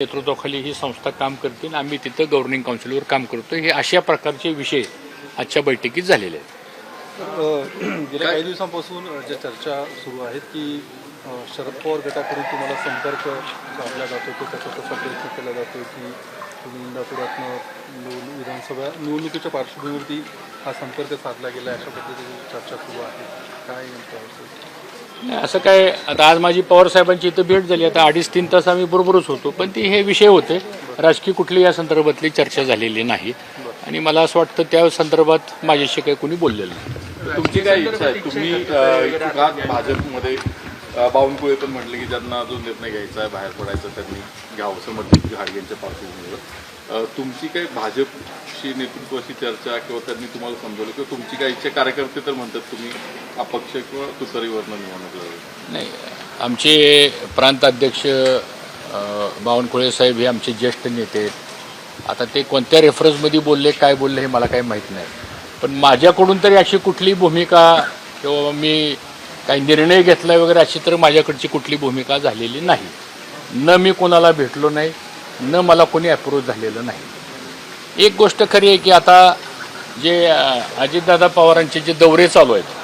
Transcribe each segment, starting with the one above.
नेतृत्वाखाली ही संस्था काम करते आणि आम्ही तिथं गव्हर्निंग काउन्सिलवर काम करतो हे अशा प्रकारचे विषय आजच्या बैठकीत झालेले आहेत. गेल्या काही दिवसांपासून ज्या चर्चा सुरू आहेत की शरद पवार गटाकडून तुम्हाला संपर्क साधला जातो की त्याचा कसा प्रयत्न केला जातो की तुम्ही इंदापुरातनं विधानसभा निवडणुकीच्या पार्श्वभूमीवरती हा संपर्क साधला गेला अशा पद्धतीची चर्चा सुरू आहे. काय नेमकं नाही, असं काय आता आज माझी पवार साहेबांची इथं भेट झाली आता अडीच तीन तास आम्ही बरोबरच होतो पण ती हे विषय होते. राजकीय कुठली या संदर्भातली चर्चा झालेली नाही. आणि मला असं वाटतं त्या संदर्भात माझ्याशी काही कोणी बोललेलं नाही. तुमची काय इच्छा आहे? तुम्ही अ, भाजपमध्ये बावनकुळे पण म्हटले की ज्यांना अजून निर्णय घ्यायचा आहे बाहेर पडायचा त्यांनी घ्यावं असं मध्यस्थी घाडगेंच्या पार्श्वभूमीवर. तुमची काही भाजपशी नेतृत्वाशी चर्चा किंवा त्यांनी तुम्हाला समजवलं किंवा तुमची काय इच्छा कार्यकर्ते तर म्हणतात तुम्ही अपक्ष किंवा तुतारीवरनं निवडणूक लढवा नाही आमचे प्रांत अध्यक्ष बावनकुळे साहेब हे आमचे ज्येष्ठ नेते आहेत. आता ते कोणत्या रेफरन्समध्ये बोलले काय बोलले हे मला काही माहीत नाही. पण माझ्याकडून तरी अशी कुठली भूमिका किंवा मी काही निर्णय घेतला वगैरे अशी तर माझ्याकडची कुठली भूमिका झालेली नाही. न मी कोणाला भेटलो नाही न मला कोणी अप्रोच झालेलं नाही. एक गोष्ट खरी आहे की आता जे अजितदादा पवारांचे जे दौरे चालू आहेत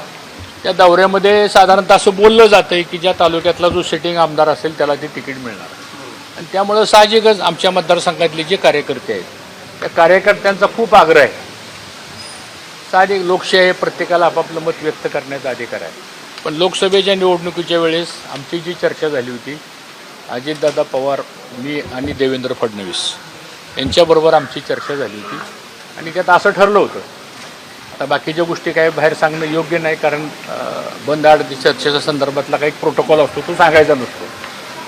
त्या दौऱ्यामध्ये साधारणतः असं बोललं जातं आहे की ज्या तालुक्यातला जो सिटिंग आमदार असेल त्याला ते तिकीट मिळणार. आणि त्यामुळं साहजिकच आमच्या मतदारसंघातले जे कार्यकर्ते आहेत त्या कार्यकर्त्यांचा खूप आग्रह आहे. साहजिक लोकशाही आहे, प्रत्येकाला आपापलं मत व्यक्त करण्याचा अधिकार आहे. पण लोकसभेच्या निवडणुकीच्या वेळेस आमची जी चर्चा झाली होती अजितदादा पवार मी आणि देवेंद्र फडणवीस. यांच्याबरोबर आमची चर्चा झाली होती. आणि त्यात असं ठरलं होतं. आता बाकीच्या गोष्टी काय बाहेर सांगणं योग्य नाही कारण बंद आड चर्चेच्या संदर्भातला काही प्रोटोकॉल असतो तो सांगायचा नसतो.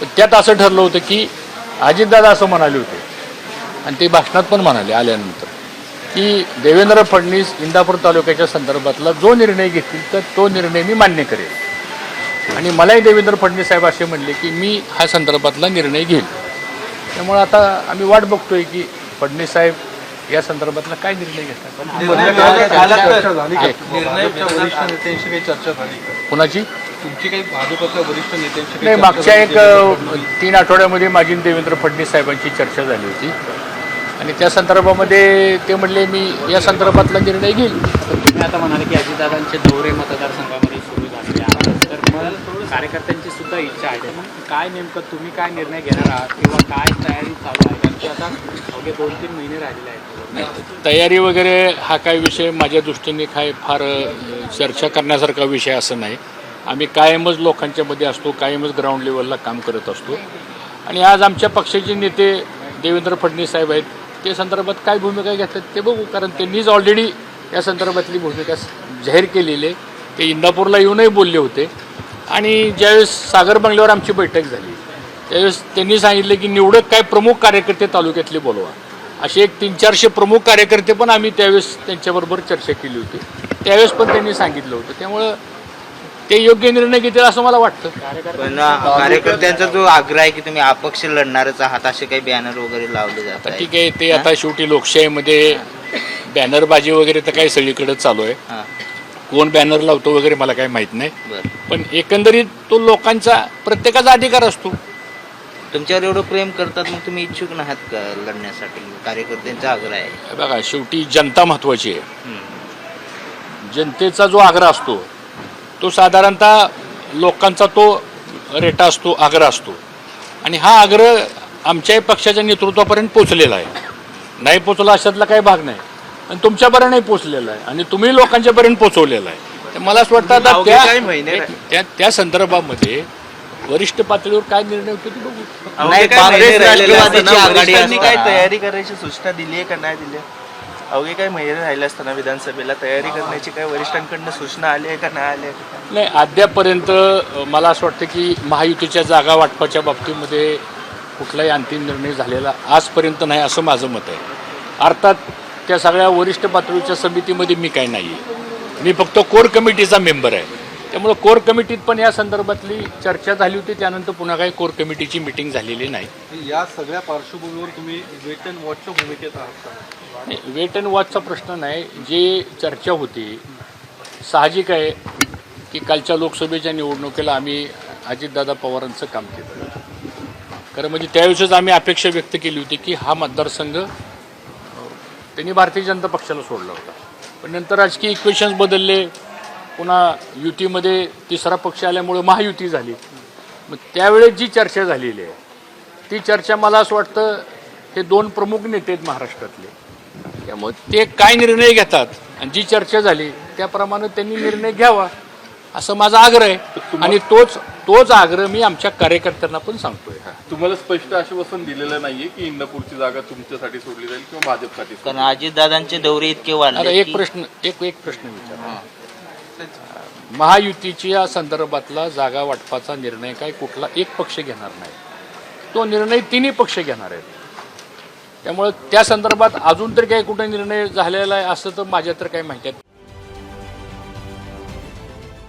तर त्यात असं ठरलं होतं की अजितदादा असं म्हणाले होते. आणि ते भाषणात पण म्हणाले आल्यानंतर की देवेंद्र फडणवीस इंदापूर तालुक्याच्या संदर्भातला जो निर्णय घेतील तर तो निर्णय मी मान्य करेल आणि मलाही देवेंद्र फडणवीस साहेब असे म्हणले की मी हा संदर्भातला निर्णय घेईल त्यामुळे आता आम्ही वाट बघतोय की फडणवीस साहेब या संदर्भातला काय निर्णय घेतात. कुणाची? तुमची काही भाजपच्या वरिष्ठ नेत्यांशी नाही मागच्या चर्चा एक तीन आठवड्यामध्ये माझी देवेंद्र फडणवीस साहेबांची चर्चा झाली होती. आणि त्या संदर्भामध्ये ते म्हणले मी या संदर्भातला निर्णय घेईल तुम्ही आता म्हणाले की अजितदादांचे दौरे मतदारसंघामध्ये सुरू झालेले आहेत तर मग कार्यकर्त्यांची सुद्धा इच्छा आहे. मग काय नेमकं तुम्ही काय निर्णय घेणार आहात किंवा काय तयारी चालू आहे? कारण की आता अवघे दोन तीन महिने राहिलेले आहेत. तयारी वगैरे हा काय विषय माझ्या दृष्टीने काय फार चर्चा करण्यासारखा विषय असं नाही. आम्ही कायमच लोकांच्या मध्ये असतो कायमच ग्राउंड लेवलला काम करत असतो. आणि आज आमच्या पक्षाचे नेते देवेंद्र फडणवीस साहेब आहेत. ते संदर्भात काय भूमिका घेतात ते बघू कारण त्यांनीच ऑलरेडी या संदर्भातली भूमिका जाहीर केलेली आहे. ते इंदापूरला येऊनही बोलले होते. आणि ज्यावेळेस सागर बंगल्यावर आमची बैठक झाली त्यावेळेस त्यांनी सांगितलं की निवडक काय प्रमुख कार्यकर्ते तालुक्यातले बोलवा. असे एक तीन चारशे प्रमुख कार्यकर्ते पण आम्ही त्यावेळेस त्यांच्याबरोबर चर्चा केली होती. त्यावेळेस पण त्यांनी सांगितलं होतं. त्यामुळं ते योग्य निर्णय घेतील असं मला वाटतं. पण कार्यकर्त्यांचा जो आग्रह आहे की तुम्ही अपक्ष लढणारच आहात असे काही बॅनर वगैरे लावले जात आता आहे ठीक आहे ते आता शेवटी लोकशाहीमध्ये बॅनरबाजी वगैरे तर काही सगळीकडे चालू आहे. कोण बॅनर लावतो वगैरे मला काही माहीत नाही. पण एकंदरीत तो लोकांचा प्रत्येकाचा अधिकार असतो. तुमच्यावर एवढं प्रेम करतात मग तुम्ही इच्छुक नाहात का लढण्यासाठी? कार्यकर्त्यांचा आग्रह आहे. बघा शेवटी जनता महत्वाची आहे. जनतेचा जो आग्रह असतो तो साधारणतः लोकांचा तो रेटा असतो आग्रह असतो. आणि हा आग्रह आमच्याही पक्षाच्या नेतृत्वापर्यंत पोचलेला आहे. नाही पोचला अशातला काही भाग नाही. आणि तुमच्यापर्यंतही पोचलेला आहे. आणि तुम्ही लोकांच्यापर्यंत पोचवलेला आहे. तर मला असं वाटतं आता अवघे काही महिने त्या त्या संदर्भामध्ये वरिष्ठ पातळीवर काय निर्णय होतो ते बघू. नाही काँग्रेस राष्ट्रवादीची आघाडी काय असताना- तयारी करायची सूचना दिली आहे का नाही दिली आहे? अवघे काही महिने राहिले असताना विधानसभेला तयारी करण्याची काही वरिष्ठांकडनं सूचना आली आहे का नाही आली आहे? नाही अद्यापपर्यंत अ, मला असं वाटतं की महायुतीच्या जागा वाटपाच्या बाबतीमध्ये कुठलाही अंतिम निर्णय झालेला आजपर्यंत नाही असं माझं मत आहे. अर्थात त्या सगळ्या वरिष्ठ पातळीच्या समितीमध्ये मी काय नाही मी फक्त कोर कमिटीचा मेंबर आहे. त्यामुळं कोर कमिटीत पण या संदर्भातली चर्चा झाली होती त्यानंतर पुन्हा काही कोर कमिटीची मिटिंग झालेली नाही. या सगळ्या पार्श्वभूमीवर तुम्ही वेट अँड वॉचच्या भूमिकेत आहात का? नाही वेट अँड वॉचचा प्रश्न नाही. जे चर्चा होती साहजिक आहे की कालच्या लोकसभेच्या निवडणुकीला आम्ही अजितदादा पवारांचं काम केलं. खरं म्हणजे त्यावेळेसच आम्ही अपेक्षा व्यक्त केली होती की हा मतदारसंघ त्यांनी भारतीय जनता पक्षाला सोडला होता. पण नंतर राजकीय इक्वेशन्स बदलले. पुन्हा युतीमध्ये तिसरा पक्ष आल्यामुळे महायुती झाली. मग त्यावेळेस जी चर्चा झालेली आहे ती चर्चा मला असं वाटतं हे दोन प्रमुख नेते आहेत महाराष्ट्रातले. त्यामुळे ते काय निर्णय घेतात आणि जी चर्चा झाली त्याप्रमाणे त्यांनी निर्णय घ्यावा असं माझा आग्रह आहे. आणि तोच तोच आग्रह मी आमच्या कार्यकर्त्यांना पण सांगतोय. तुम्हाला स्पष्ट आश्वासन दिलेलं नाहीये की इंदापूरची जागा तुमच्यासाठी सोडली जाईल किंवा भाजपसाठी कारण अजितदादांचे दौरे इतके वाढले एक की प्रश्न एक एक प्रश्न विचार महायुतीच्या संदर्भातला जागा वाटपाचा निर्णय काय कुठला एक पक्ष घेणार नाही. तो निर्णय तिन्ही पक्ष घेणार आहेत. त्यामुळे त्या संदर्भात अजून तरी काही कुठे निर्णय झालेला आहे असं तर माझ्या तर काही माहिती आहे